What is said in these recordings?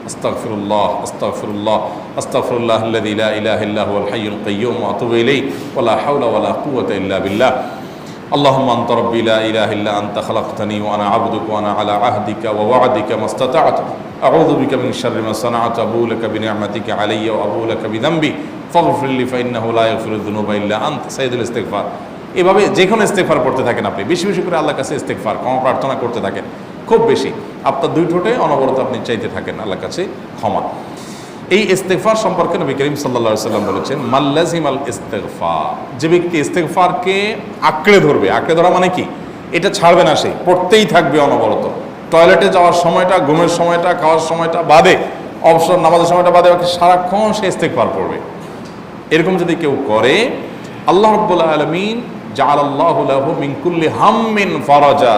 ওয়া আতুবু ইলাইহি আস্তাগফিরুল্লাহ আস্তাগফিরুল্লাহ আস্তাগফিরুল্লাহ আল্লাযী লা ইলাহা ইল্লা হুয়াল হাইয়ুল কাইয়্যুম ওয়া আতুবু ইলাইহি ওয়া লা হাওলা ওয়া লা কুওয়াতা ইল্লা বিল্লাহ اللهم انت ربي لا اله الا انت خلقتني وانا عبدك وانا على عهدك ووعدك ما استطعت اعوذ بك من شر ما صنعت ابو لك بنعمتك علي وابو لك بذنبي فاغفر لي فانه لا يغفر الذنوب الا انت سيد الاستغفار এভাবে যে কোনো ইস্তেকফার করতে থাকেন আপনি বেশি বেশি করে আল্লাহর কাছে ইস্তেকফার ক্ষমা প্রার্থনা করতে থাকেন খুব বেশি আপনার দুই ঠোঁটে অনবরত আপনি চাইতে থাকেন আল্লাহর কাছে ক্ষমা। এই ইস্তেগফার সম্পর্কে নবী করিম সাল্লা সাল্লাম বলেছেন মাল্লাজিম আল ইস্তেগফার। যে ব্যক্তি ইস্তেগফারকে আঁকড়ে ধরবে, আঁকড়ে ধরা মানে কি? এটা ছাড়বে না সে, পড়তেই থাকবে অনবরত। টয়লেটে যাওয়ার সময়টা, ঘুমের সময়টা, খাওয়ার সময়টা বাদে, অবসর, নামাজের সময়টা বাদে ওকে সারাক্ষণ সে ইস্তেগফার পড়বে। এরকম যদি কেউ করে, আল্লাহ রব্বুল আলমিন জাল আল্লাহ মিনকুল্লি হাম্মিন ফরাজা।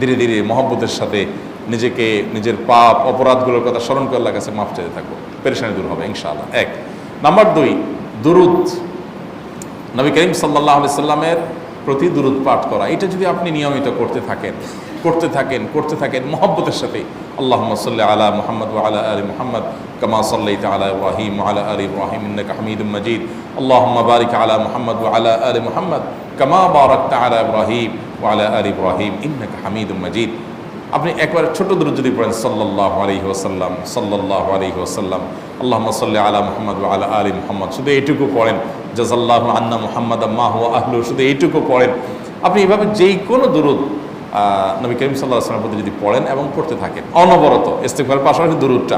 ধীরে ধীরে মহব্বতের সাথে নিজেকে নিজের পাপ অপরাধগুলোর কথা স্মরণ করে আল্লাহর কাছে মাফ চাইতে থাকবো পেরেশানি দূর হবে ইনশাআল্লাহ এক নাম্বার দুই দুরুদ নবী করিম সাল্লাহ আলি সাল্লামের প্রতি দুরুদ পাঠ করা এটা যদি আপনি নিয়মিত করতে থাকেন করতে থাকেন করতে থাকেন মহব্বতের সাথে আল্লাহ সাল্লি আলা মোহাম্মদ আলা আলী মোহাম্মদ كما صليت على ابراهيم وعلى ال ابراهيم انك حميد مجيد اللهم بارك على محمد وعلى ال محمد كما باركت على ابراهيم ওয়ালা আলী ইব্রাহিম ইন্নাক হামিদ মজিদ। আপনি একবার ছোট দূর যদি পড়েন সাল্লাহ আলহি ওসাল্লাম সাল্লাহ আলহি ওসাল্লাম আল্লাহ সাল্লাহ আলা মোহাম্মদ আলা আলী মোহাম্মদ। শুধু এইটুকু পড়েন। জাজাল্লাহ আন্না মোহাম্মদ আম্মাহ আহলু শুধু এইটুকু পড়েন। আপনি এভাবে যেই কোনো দূরত নবী করিম সাল্লাহ আসলামের প্রতি যদি পড়েন এবং পড়তে থাকেন, অনবরত ইস্তেফার পাশাপাশি দূরটা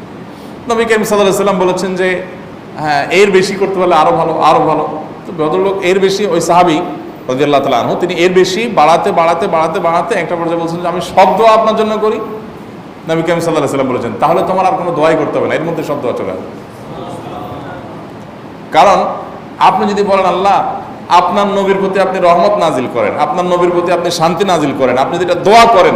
নবী সাল্লাহ সাল্লাম বলেছেন যে হ্যাঁ এর বেশি করতে পারলে আরও ভালো আরও ভালো। তো ভদ্রলোক এর বেশি, ওই সাহাবি রাজিয়াল্লাহ তালা আনহু, তিনি এর বেশি বাড়াতে বাড়াতে বাড়াতে বাড়াতে একটা পর্যায়ে বলছেন যে, আমি সব দোয়া আপনার জন্য করি। নবী করিম সাল্লাহ সাল্লাম বলেছেন, তাহলে তোমার আর কোনো দোয়াই করতে হবে না, এর মধ্যে সব দোয়া চলে কারণ, আপনি যদি বলেন, আল্লাহ, আপনার নবীর প্রতি আপনি রহমত নাজিল করেন, আপনার নবীর প্রতি আপনি শান্তি নাজিল করেন, আপনি যেটা দোয়া করেন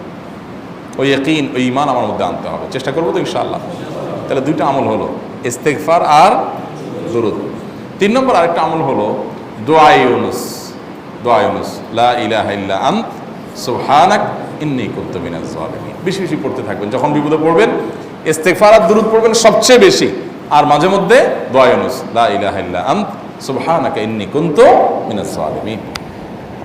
ওই একইন ওই ইমান আমার মধ্যে আনতে হবে। চেষ্টা করব তো ইনশাআল্লাহ। তাহলে দুইটা আমল হলো ইস্তেকফার আর দুরুদ। তিন নম্বর আরেকটা আমল হলো, দোয়া ইউনুস। দোয়া লা ইলাহা ইল্লা আন্ত, সুবহানাক ইন্নী কুনতু মিনাজ জালিমিন বেশি বেশি পড়তে থাকবেন, যখন বিপদে পড়বেন, ইস্তেগফার আর দুরূদ পড়বেন সবচেয়ে বেশি। আর মাঝে মধ্যে দোয়া ইউনুস, লা ইলাহা ইল্লা আন্ত, সুবহানাকা ইন্নী কুনতু মিনাজ জালিমিন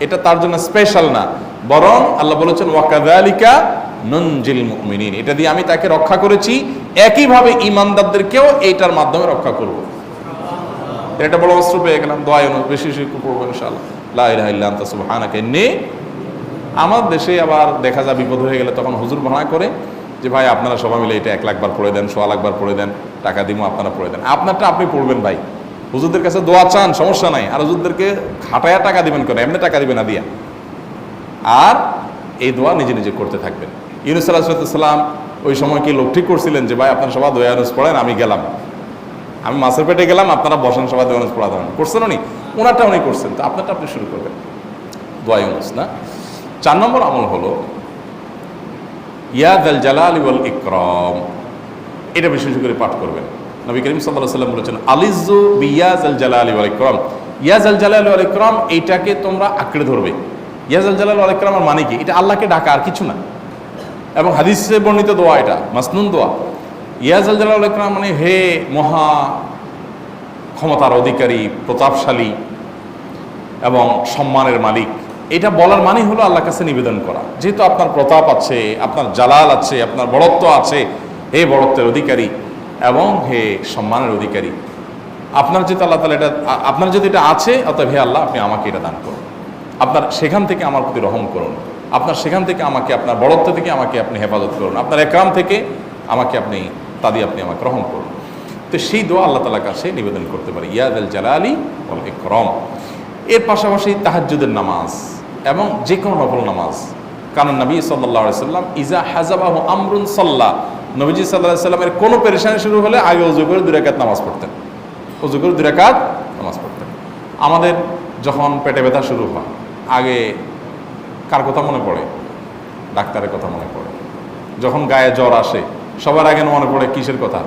এটা তার জন্য স্পেশাল না। বরং আল্লাহ বলেছেন ওয়াকাদালিকা ননজিল মুমিনিন। এটা দিয়ে আমি তাকে রক্ষা করেছি। একইভাবে ইমানদারদেরকেও এইটার মাধ্যমে রক্ষা করব। এটা বড় অস্ত্র পেয়ে গেলাম। দোয়া বেশি বেশি পড়ব, ইনশাআল্লাহ। লা আমার দেশে আবার দেখা যায় বিপদ হয়ে গেলে তখন হুজুর ভাড়া করে যে, ভাই, আপনারা সবাই মিলে এটা এক লাখবার পড়ে দেন, সোয়া লাখবার পড়ে দেন, টাকা দিব আপনারা পড়ে দেন। আপনারটা আপনি পড়বেন, ভাই। হুজুরদের কাছে দোয়া চান, সমস্যা নাই। আর হুজুরদেরকে খাটায়া টাকা দিবেন কেন? এমনি টাকা দিবেন না, দিয়া। আর এই দোয়া নিজে নিজে করতে থাকবেন। ইউনুস আলাহিসাল্লাম ওই সময় কি লোক ঠিক করছিলেন যে, ভাই, আপনার সবাই দোয়া ইউনুস পড়েন, আমি গেলাম। আমি মাছের পেটে গেলাম, আপনারা বসেন সবাই দোয়া ইউনুস পড়া দেবেন করছেন উনি। ওনারটা উনি করছেন। তো আপনারটা আপনি শুরু করবেন। দোয়া ইউনুস, না? চার নম্বর আমল হলো ইয়াদ আল জালাল ওয়াল ইকরম। এটা বিশেষ করে পাঠ করবেন। নবী করিম সাল্লাহ সাল্লাম বলেছেন আলিজু বিয়াজ আল জালাল ওয়াল ইকরম। ইয়াজ আল জালাল ওয়াল ইকরম, এইটাকে তোমরা আঁকড়ে ধরবে। ইয়াজ আল ইকরম আর মানে কি? এটা আল্লাহকে ডাকা আর কিছু না। এবং হাদিসে বর্ণিত দোয়া এটা, মাসনুন দোয়া। ইয়াজ আল জালাল ওয়াল মানে হে মহা ক্ষমতার অধিকারী, প্রতাপশালী এবং সম্মানের মালিক। এটা বলার মানে হলো আল্লাহর কাছে নিবেদন করা। যেহেতু আপনার প্রতাপ আছে, আপনার জালাল আছে, আপনার বড়ত্ব আছে, হে বড়ত্বের অধিকারী এবং হে সম্মানের অধিকারী, আপনার যেহেতু আল্লাহ তালা এটা, আপনার যদি এটা আছে, অতএব হে আল্লাহ, আপনি আমাকে এটা দান করুন। আপনার সেখান থেকে আমার প্রতি রহম করুন। আপনার সেখান থেকে আমাকে, আপনার বড়ত্ব থেকে আমাকে আপনি হেফাজত করুন। আপনার একরাম থেকে আমাকে আপনি, তা দিয়ে আপনি আমাকে রহম করুন। তো সেই দোয়া আল্লাহ তালার কাছে নিবেদন করতে পারি। ইয়াদ আল জালালি ওল ইকরম। এর পাশাপাশি তাহাজ্জুদের নামাজ এবং যে কোনো নফল নামাজ। কারণ নবী সাল্লাহ সাল্লাম ইজা হাজাবাহ আমরুন সাল্লাহ নবীজি সাল্লাহ সাল্লামের কোনো পেরেশানি শুরু হলে আগে অজু করে দুরাকাত নামাজ পড়তেন। অজু করে দুরাকাত নামাজ পড়তেন। আমাদের যখন পেটে ব্যথা শুরু হয়, আগে কার কথা মনে পড়ে? ডাক্তারের কথা মনে পড়ে। যখন গায়ে জ্বর আসে, সবার আগে মনে পড়ে কিসের কথা?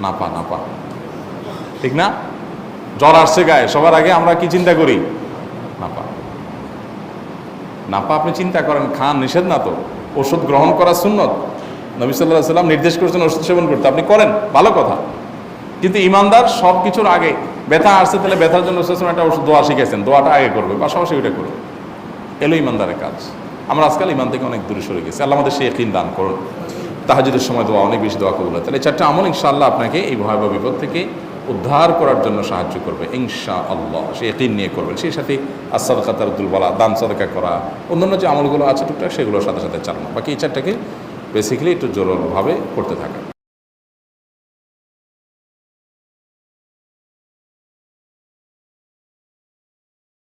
নাপা নাপা। ঠিক না? জ্বর আসছে গায়ে, সবার আগে আমরা কি চিন্তা করি? নাপা। নাপা আপনি চিন্তা করেন, খান নিষেধ না তো? ওষুধ গ্রহণ করা সুন্নত? নবী সাল্লাহ সাল্লাম নির্দেশ করেছেন ওষুধ সেবন করতে। আপনি করেন, ভালো কথা। কিন্তু ইমানদার সব কিছুর আগে, ব্যথা আসছে তাহলে ব্যথার জন্য একটা ওষুধ দোয়া শিখেছেন। দোয়াটা আগে করবে পাশাপাশি ওইটা করবে। এলো ইমানদারের কাজ। আমরা আজকাল ইমান থেকে অনেক দূরে সরে গেছি। আল্লাহ আমাদের সে একদিন দান করুন। তাহাজুদের সময় দোয়া অনেক বেশি দোয়া কবুল তাহলে চারটা আমল ইনশাআল্লাহ আপনাকে এই ভয়াবহ বিপদ থেকে উদ্ধার করার জন্য সাহায্য করবে ইনশা আল্লাহ সে একদিন নিয়ে করবেন। সেই সাথে আসাদ কাতারুদ্দুল বলা দান সদকা করা, অন্যান্য যে আমলগুলো আছে টুকটাক, সেগুলোর সাথে সাথে চালানো। বাকি এই চারটাকে বেসিক্যালি একটু জোরভাবে করতে থাকা।